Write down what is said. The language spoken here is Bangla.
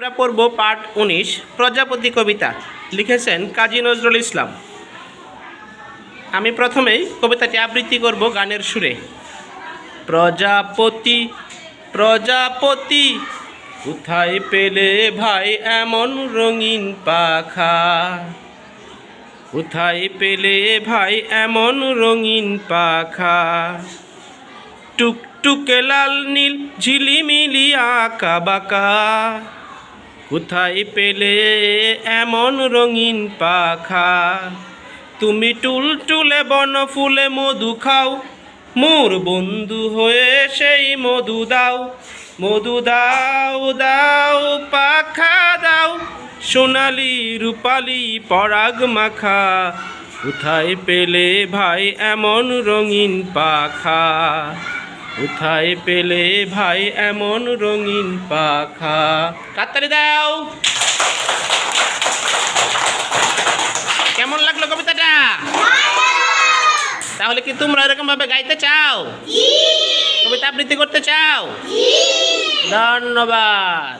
আমরা পড়ব পাঠ উনিশ, প্রজাপতি কবিতা, লিখেছেন কাজী নজরুল ইসলাম। আমি প্রথমেই কবিতাটি আবৃত্তি করব গানের সুরে। প্রজাপতি প্রজাপতি, কোথায় পেলে ভাই এমন রঙিন পাখা? কোথায় পেলে ভাই এমন রঙিন পাখা? টুকটুকে লাল নীল, ঝিলিমিলি, আঁকা বাঁকা। কোথায় পেলে এমন রঙিন পাখা? তুমি টুল টুলে বন ফুলে মধু খাও, মোর বন্ধু হয়ে সেই মধু দাও। মধু দাও দাও, পাখা দাও, সোনালি রূপালি পরাগ মাখা। কোথায় পেলে ভাই এমন রঙিন পাখা? কোথায় পেলে ভাই এমন রঙিন পাখা? কাতারি দাও। কেমন লাগল কবিতাটা? তাহলে কি তোমরা এরকম ভাবে গাইতে চাও? কবিতা আবৃত্তি করতে চাও? ধন্যবাদ।